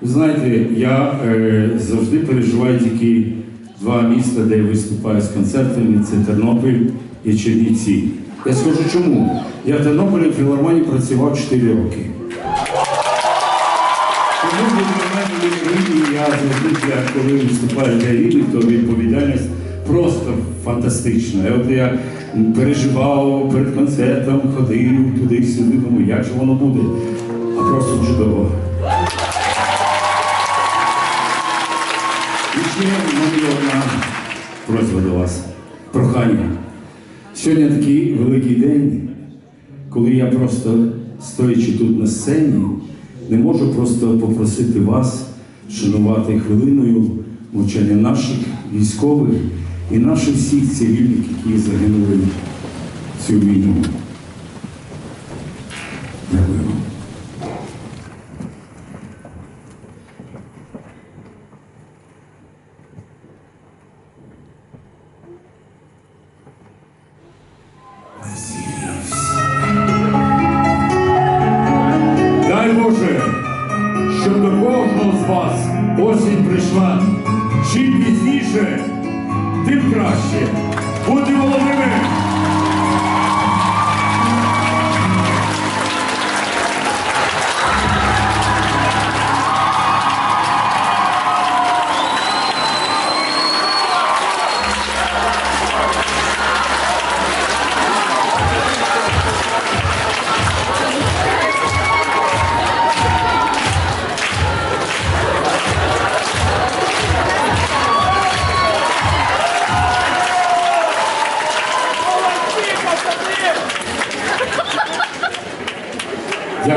Ви знаєте, я е, завжди переживаю тільки два міста, де я виступаю з концертами. Це Тернопіль і Чернівці. Я скажу чому. Я в Тернополі в філармонії працював 4 роки. Тому для мене Україні я завжди, коли виступаю для рівних, то відповідальність просто фантастична. От я переживав перед концертом, ходив туди-сюди, думаю, як же воно буде. А просто чудово. Ще є одна просьба до вас. Прохання. Сьогодні такий великий день, коли я просто, стоячи тут на сцені, не можу просто попросити вас шанувати хвилиною мовчання наших військових і наших всіх цивільних, які загинули в цю війну. Дякую вам.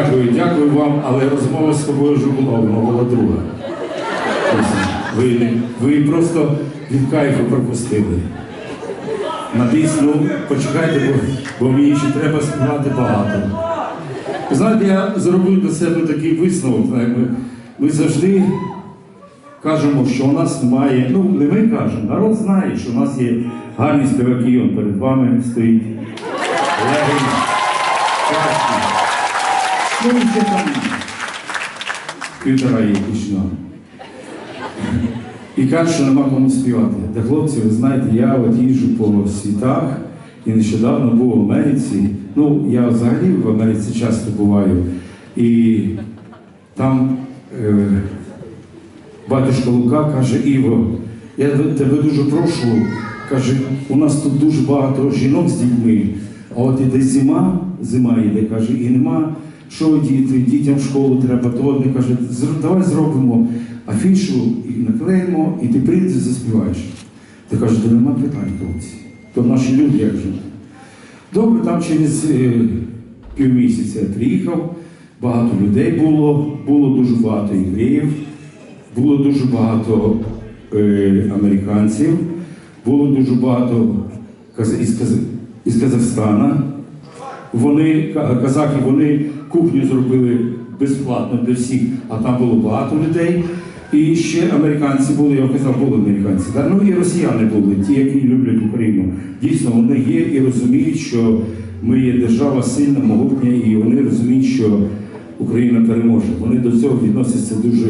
Дякую, дякую вам, але розмова з тобою вона була друга. Ви, ви просто від кайфу пропустили. На пісню почекайте, бо, бо мені ще треба співати багато. Знаєте, я зробив для себе такий висновок. Ми, ми завжди кажемо, що у нас немає, ну не ми кажемо, народ знає, що у нас є гарні співаки, он перед вами стоїть. Півтора є пішла. І кажуть, що нема кому співати. Та хлопці, ви знаєте, я от їжджу по світах і нещодавно був в Америці. Ну, я взагалі в Америці часто буваю. І там е, батюшка Лука каже, Іво, я тебе дуже прошу, каже, у нас тут дуже багато жінок з дітьми, а от іде зима, зима йде, каже, і нема. Що діти, дітям в школу треба, то вони кажуть, «Зр- давай зробимо афішу і наклеїмо, і ти прийдеш заспіваєш. Ти кажеш, то нема питань, хлопці. То наші люди як же. Добре, там через е, півмісяця я приїхав, багато людей було, було дуже багато євреїв, було дуже багато е, американців, було дуже багато із, Каз- із Казахстана. Вони, ка- казахи, вони кухню зробили безплатно для всіх, а там було багато людей. І ще американці були, я казав, були американці. Да? Ну і росіяни були, ті, які люблять Україну. Дійсно, вони є і розуміють, що ми є держава сильна, могутня, і вони розуміють, що Україна переможе. Вони до цього відносяться дуже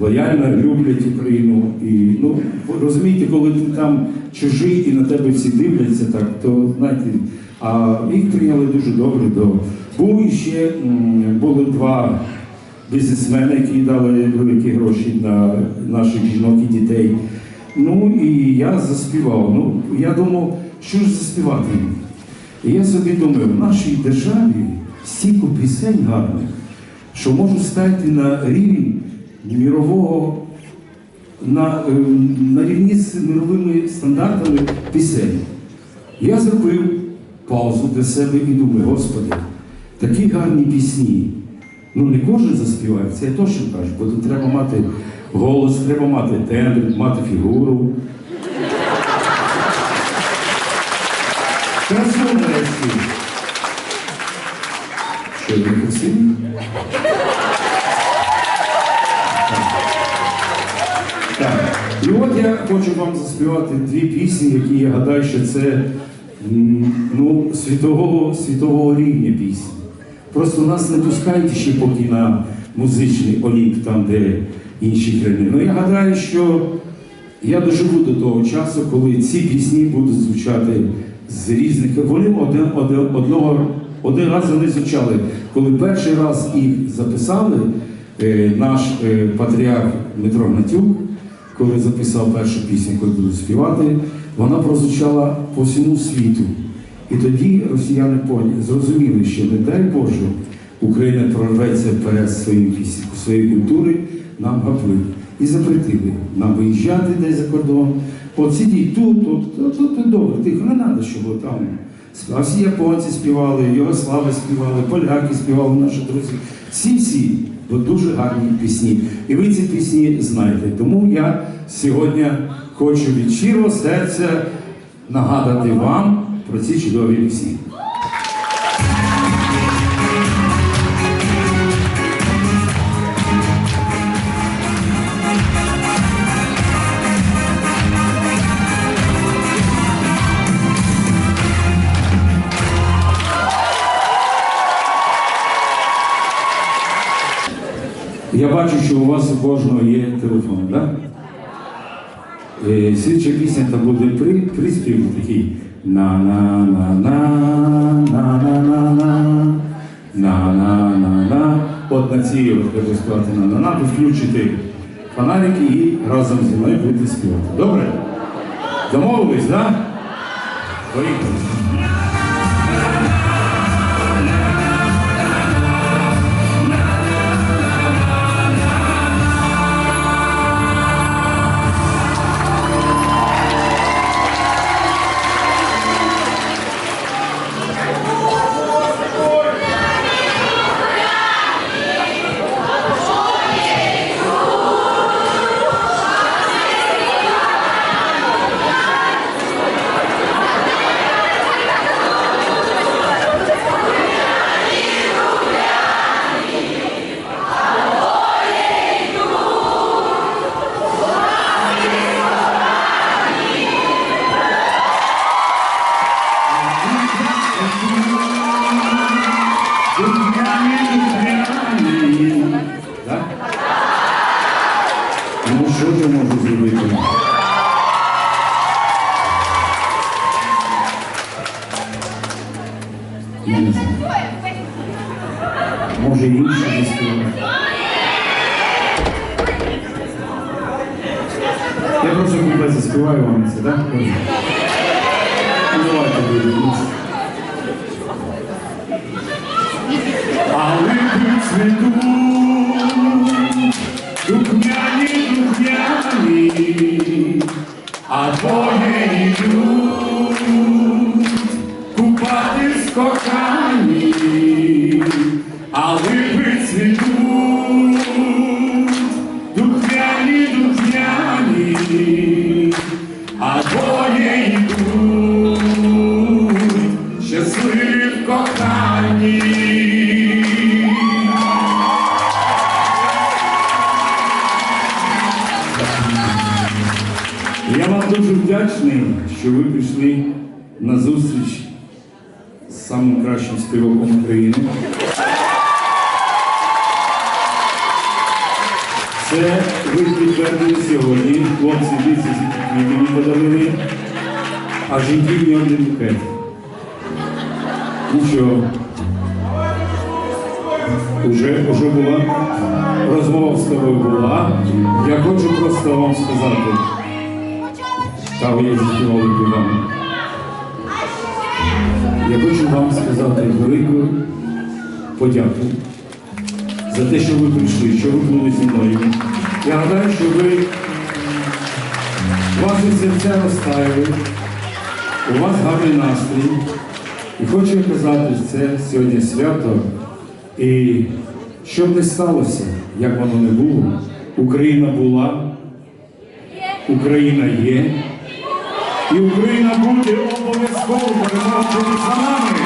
лояльно, люблять Україну. І ну розумієте, коли ти там чужий і на тебе всі дивляться, так то знаєте, а їх прийняли дуже добре. До був ще були два бізнесмени, які дали великі гроші на наших жінок і дітей. Ну і я заспівав. Ну я думав, що ж заспівати. І я собі думаю, в нашій державі стільки пісень гарних, що можуть стати на рівень мірового, на, е, на рівні з мировими стандартами пісень. Я зробив паузу для себе і думаю, Господи, такі гарні пісні. Ну не кожен заспіває, це я точно кажу, бо тут треба мати голос, треба мати тембр, мати фігуру. Красиво нарешті. Що, не красиво? Так. І от я хочу вам заспівати дві пісні, які я гадаю, що це ну, світового, світового рівня пісні. Просто нас не пускають ще поки на музичний олімп, там, де інші країни. Ну я гадаю, що я доживу до того часу, коли ці пісні будуть звучати з різних. Вони один, один, одного, один раз вони звучали. Коли перший раз їх записали, е, наш е, патріарх Дмитро Гнатюк, коли записав першу пісню, яку буду співати, вона прозвучала по всьому світу. І тоді росіяни зрозуміли, що не дай Боже, Україна прорветься вперед своєї культури, нам гаплик. І запретили нам виїжджати десь за кордон. От сидіть тут, тут, тут, тут, тут добре, тихо, не треба, щоб там. А всі японці співали, Югослави співали, поляки співали, наші друзі. Всі-всі, дуже гарні пісні. І ви ці пісні знаєте. Тому я сьогодні хочу від щирого серця нагадати вам про ці чудові пісні. Я бачу, що у вас у кожного є телефон, так? Е, Слідча пісня там буде при, приспів такий на на на на на на на на на на на на От на цій треба співати на на на ви включите фонарики і разом зі мною будете співати. Добре? Домовились, так? Поїхали. цветут, духмяне, духмяне, а твоей вдячний, що ви прийшли на зустріч з самим кращим співаком України. Це ви підтвердили сьогодні. Хлопці квітів мені подарили, а жінки мені один букет. Нічого. Уже, уже була розмова з тобою була. Я хочу просто вам сказати. Та ви як заспівали вам. Я хочу вам сказати велику подяку за те, що ви прийшли, що ви були зі мною. Я гадаю, що ви ваші серця розтаяли, у вас гарний настрій. І хочу казати, що це сьогодні свято. І що б не сталося, як воно не було, Україна була, Україна є, і Україна буде обов'язково перемога буде за нами.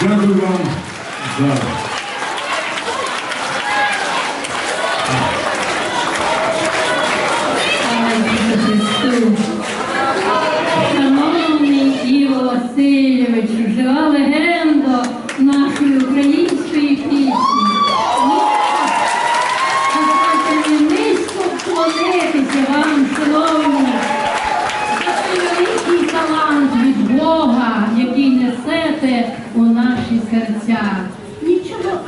Дякую вам серця. Нічого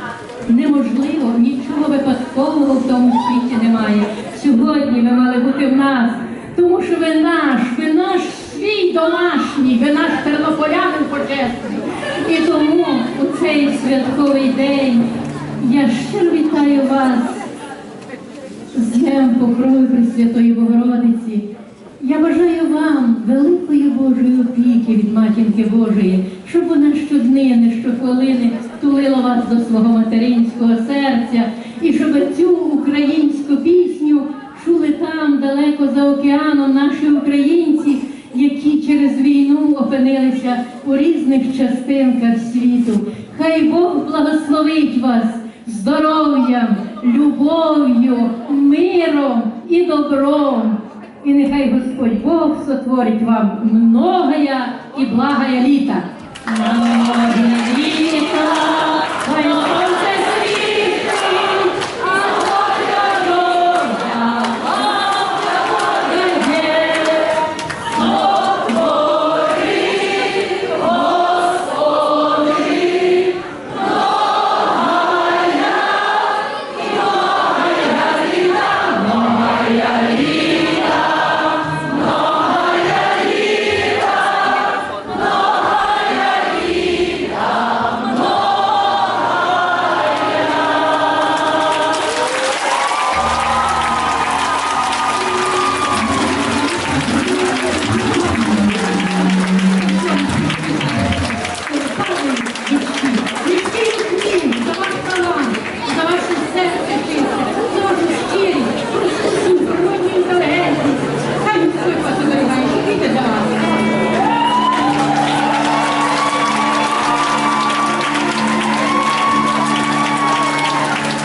неможливого, нічого випадкового в тому світі немає. Сьогодні ви мали бути в нас, тому що ви наш, ви наш свій домашній, ви наш тернополянин почесний. І тому у цей святковий день я щиро вітаю вас з Днем Покрови Пресвятої Богородиці. Я бажаю вам великої Божої опіки від Матінки Божої, щоб вона щоднини, щохвилини тулила вас до свого материнського серця, і щоб цю українську пісню чули там, далеко за океаном, наші українці, які через війну опинилися у різних частинках світу. Хай Бог благословить вас здоров'ям, любов'ю, миром і добром. І нехай Господь Бог сотворить вам многое і благое літа. Многое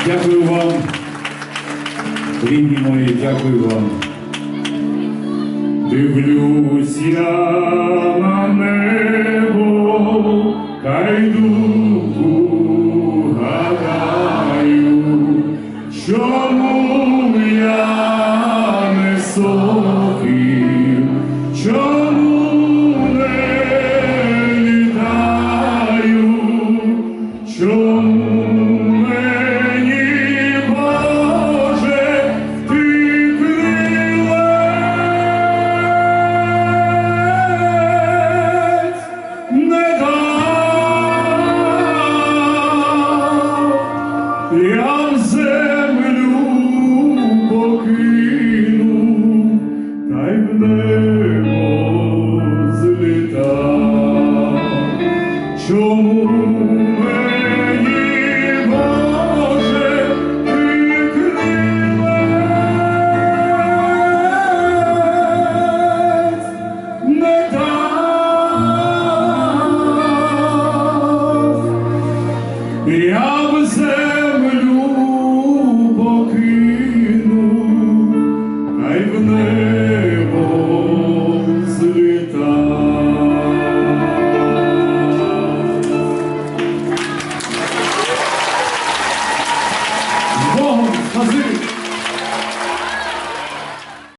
Дякую вам, рідні мої, дякую вам. Дивлюсь я на небо, кайду